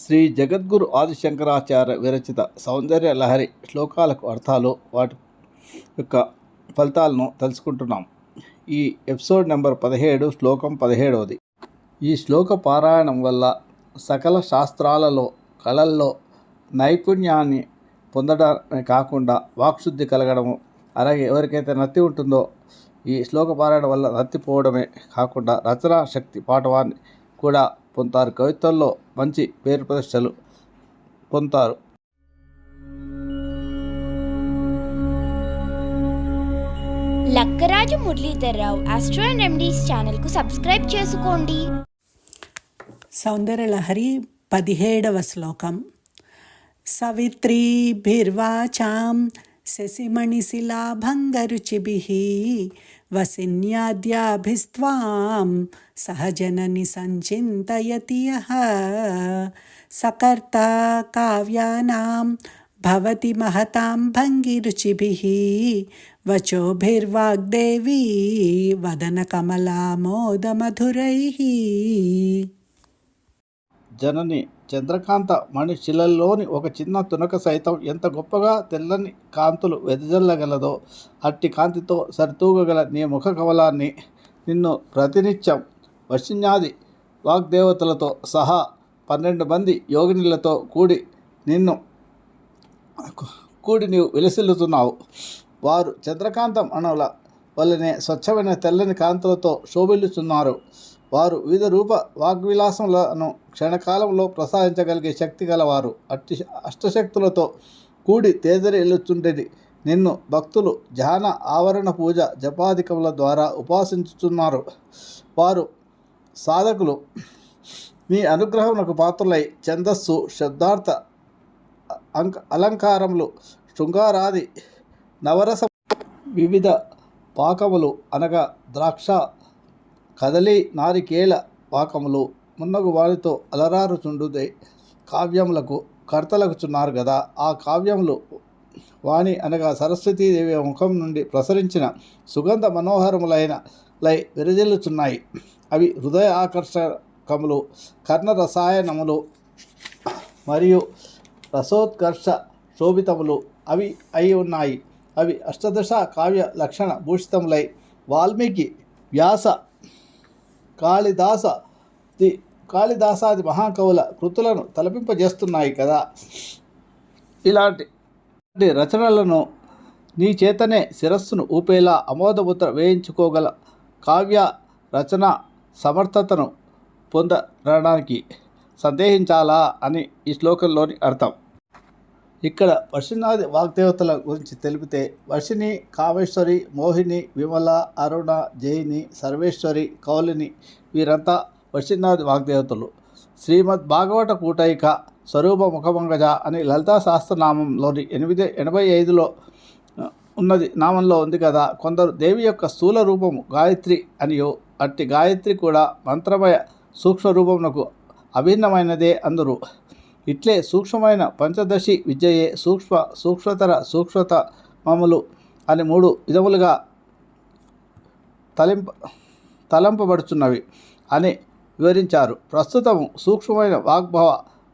శ్రీ జగద్గురు ఆదిశంకరాచార్య విరచిత సౌందర్య లహరి శ్లోకాలకు అర్థాలు వాటి యొక్క ఫలితాలను తెలుసుకుంటున్నాం. ఈ ఎపిసోడ్ నెంబర్ పదిహేడు శ్లోకం పదిహేడవది. ఈ శ్లోక పారాయణం వల్ల సకల శాస్త్రాలలో కళల్లో నైపుణ్యాన్ని పొందడమే కాకుండా వాక్శుద్ధి కలగడము అలాగే ఎవరికైతే నత్తి ఉంటుందో ఈ శ్లోక పారాయణం వల్ల నత్తిపోవడమే కాకుండా రచనా శక్తి పాఠవాన్ని కూడా పొందుతారు. కవిత్వంలో మంచి పేరు ప్రతిష్టలు పొందుతారు. Lakkaraju Muralidhar Rao astro and remedies ఛానల్కు సబ్స్క్రైబ్ చేసుకోండి. సౌందర్యలహరి పదిహేడవ శ్లోకం. సవిత్రీభిర్వాచాం శశిమణిశిలాభంగరుచిభిः వసిన్యాద్యాభిస్త్వాం సహజనని సంచింతయతి సకర్త కావ్యానాం భవతి మహతాం భంగిరుచిభిः వచోభిర్వాగ్దేవీ వదనకమలామోదమధురైः జనని చంద్రకాంత మణిశిలల్లోని ఒక చిన్న తునక సైతం ఎంత గొప్పగా తెల్లని కాంతులు వెదజల్లగలదో అట్టి కాంతితో సరితూగగల నీ ముఖ కవలాన్ని నిన్ను ప్రతినిత్యం వశిన్యాది వాగ్దేవతలతో సహా పన్నెండు మంది యోగినులతో కూడి నిన్ను కూడి నీవు విలసిల్లుతున్నావు. వారు చంద్రకాంతం అణువుల వల్లనే స్వచ్ఛమైన తెల్లని కాంతులతో శోభిల్లుతున్నారు వారు వివిధ రూప వాగ్విలాసములను క్షణకాలంలో ప్రసాదించగలిగే శక్తి గలవారు. అట్టి అష్టశక్తులతో కూడి తేదరి ఎల్లుచుండేది నిన్ను భక్తులు ధ్యాన ఆవరణ పూజ జపాధికముల ద్వారా ఉపాసించుతున్నారు వారు సాధకులు. నీ అనుగ్రహమునకు పాత్రులై ఛందస్సు శబ్దార్థ అంక అలంకారములు శృంగారాది నవరస వివిధ పాకములు అనగా ద్రాక్ష కదలి నారికేళ పాకములు మున్నగు వారితో అలరారుచుండుదే కావ్యములకు కర్తలకుచున్నారు కదా ఆ కావ్యములు వాణి అనగా సరస్వతీదేవి ముఖం నుండి ప్రసరించిన సుగంధ మనోహరములైన లై విరజిల్లుచున్నాయి. అవి హృదయ ఆకర్షకములు కర్ణ రసాయనములు మరియు రసోత్కర్ష శోభితములు అవి అయి ఉన్నాయి. అవి అష్టదశ కావ్య లక్షణ భూషితములై వాల్మీకి వ్యాస కాళిదాస ది కాళిదాసాది మహాకవుల కృతులను తలపింపజేస్తున్నాయి కదా. ఇలాంటి రచనలను నీ చేతనే శిరస్సును ఊపేలా అమోదముద్ర వేయించుకోగల కావ్య రచన సమర్థతను పొందడానికి సందేహించాలా అని ఈ శ్లోకంలోని అర్థం. ఇక్కడ వర్షినాది వాగ్దేవతల గురించి తెలిపితే వర్షిని కామేశ్వరి మోహిని విమల అరుణ జయిని సర్వేశ్వరి కౌలిని వీరంతా వర్షినాది వాగ్దేవతలు. శ్రీమద్ భాగవత కూటైక స్వరూప ముఖమంగజ అని లలితా సహస్రనామంలోని ఎనిమిది ఎనభై ఐదులో ఉన్నది నామంలో ఉంది కదా. కొందరు దేవి యొక్క స్థూల రూపము గాయత్రి అనియో అట్టి గాయత్రి కూడా మంత్రమయ సూక్ష్మ రూపమునకు అభిన్నమైనదే అందరూ. ఇట్లే సూక్ష్మమైన పంచదశి విద్యయే సూక్ష్మ సూక్ష్మతర సూక్ష్మత మమలు అని మూడు విధములుగా తలింప తలంపబడుచున్నవి అని వివరించారు. ప్రస్తుతము సూక్ష్మమైన వాగ్భవ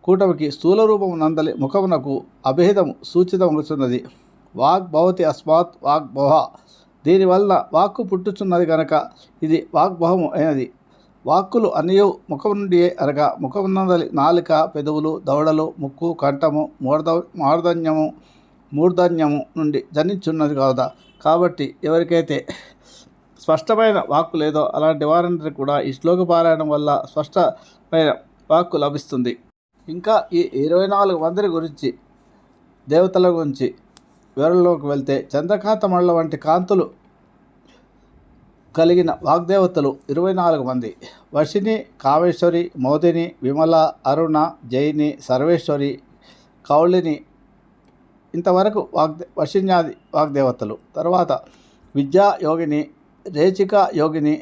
కూటమికి స్థూల రూపము నందలి ముఖమునకు అభేదము సూచితమవుతున్నది వాగ్భవతి అస్మాత్ వాగ్భవ. దీనివల్ల వాక్కు పుట్టుచున్నది గనక ఇది వాగ్భవము అయినది. వాక్కులు అనియు ముఖం నుండి అనగా ముఖమునందలి నాలుక పెదవులు దవడలు ముక్కు కంఠము మూర్ధ మార్ధన్యము మూర్ధన్యము నుండి జనించున్నది కాదా? కాబట్టి ఎవరికైతే స్పష్టమైన వాక్కు లేదో అలాంటి వారందరికీ కూడా ఈ శ్లోక పారాయణం వల్ల స్పష్టమైన వాక్కు లభిస్తుంది. ఇంకా ఈ ఇరవై నాలుగు మందిరి గురించి దేవతల గురించి వివరంలోకి వెళ్తే చంద్రకాంత మండలం వంటి కాంతులు కలిగిన వాగ్దేవతలు ఇరవై నాలుగు మంది. వర్షిని కామేశ్వరి మోదిని విమల అరుణ జైని సర్వేశ్వరి కౌళిని ఇంతవరకు వాగ్దే వర్షిణ్యాది వాగ్దేవతలు. తర్వాత విద్యా యోగిని రేచిక యోగిని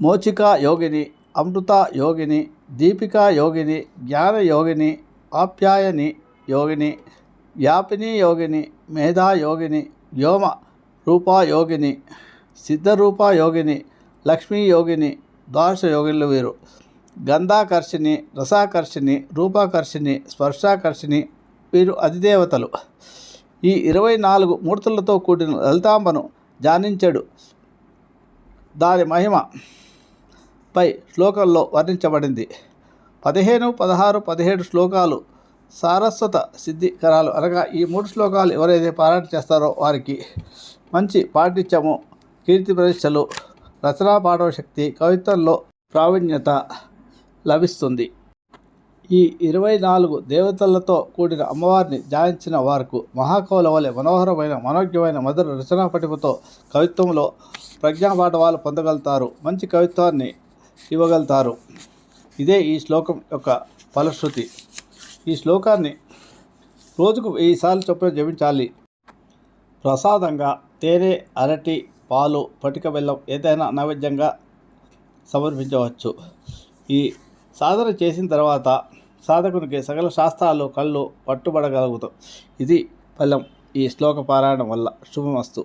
మోచిక యోగిని అమృత యోగిని దీపికా యోగిని జ్ఞాన యోగిని ఆప్యాయని యోగిని వ్యాపిని యోగిని మేధా యోగిని వ్యోమ రూపా యోగిని సిద్ధరూప యోగిని లక్ష్మీ యోగిని ద్వాదశ యోగిలు వీరు. గంధాకర్షిణి రసాకర్షిణి రూపాకర్షిణి స్పర్శాకర్షిణి వీరు అధిదేవతలు. ఈ ఇరవై నాలుగు మూర్తులతో కూడిన లలితాంబను ధ్యానించడు దాని మహిమ పై శ్లోకంలో వర్ణించబడింది. పదిహేను పదహారు పదిహేడు శ్లోకాలు సారస్వత సిద్ధికరాలు అనగా ఈ మూడు శ్లోకాలు ఎవరైతే పారాయణ చేస్తారో వారికి మంచి పాండిత్యము కీర్తి ప్రతిష్టలు రచనా పాఠవ శక్తి కవిత్వంలో ప్రావీణ్యత లభిస్తుంది. ఈ ఇరవై నాలుగు దేవతలతో కూడిన అమ్మవారిని ధ్యానించిన వారికి మహాకవుల వలె మనోహరమైన మనోజ్ఞమైన మధుర రచనా పటిమతో కవిత్వంలో ప్రజ్ఞాపాఠవాలు పొందగలుగుతారు. మంచి కవిత్వాన్ని ఇవ్వగలుగుతారు. ఇదే ఈ శ్లోకం యొక్క ఫలశ్రుతి. ఈ శ్లోకాన్ని రోజుకు వెయ్యి సార్లు చొప్పున జపించాలి. ప్రసాదంగా తేనె అరటి పాలు పటిక బెల్లం ఏదైనా నైవేద్యంగా సమర్పించవచ్చు. ఈ సాధన చేసిన తర్వాత సాధకునికి సకల శాస్త్రాలు కళ్ళు పట్టుబడగలుగుతాం ఇది ఫలం. ఈ శ్లోక పారాయణం వల్ల శుభమస్తు.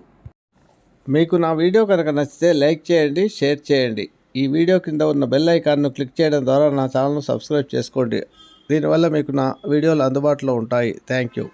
మీకు నా వీడియో కనుక నచ్చితే లైక్ చేయండి షేర్ చేయండి. ఈ వీడియో కింద ఉన్న బెల్ ఐకాన్ను క్లిక్ చేయడం ద్వారా నా ఛానల్ను సబ్స్క్రైబ్ చేసుకోండి. దీనివల్ల మీకు నా వీడియోలు అందుబాటులో ఉంటాయి. Thank you.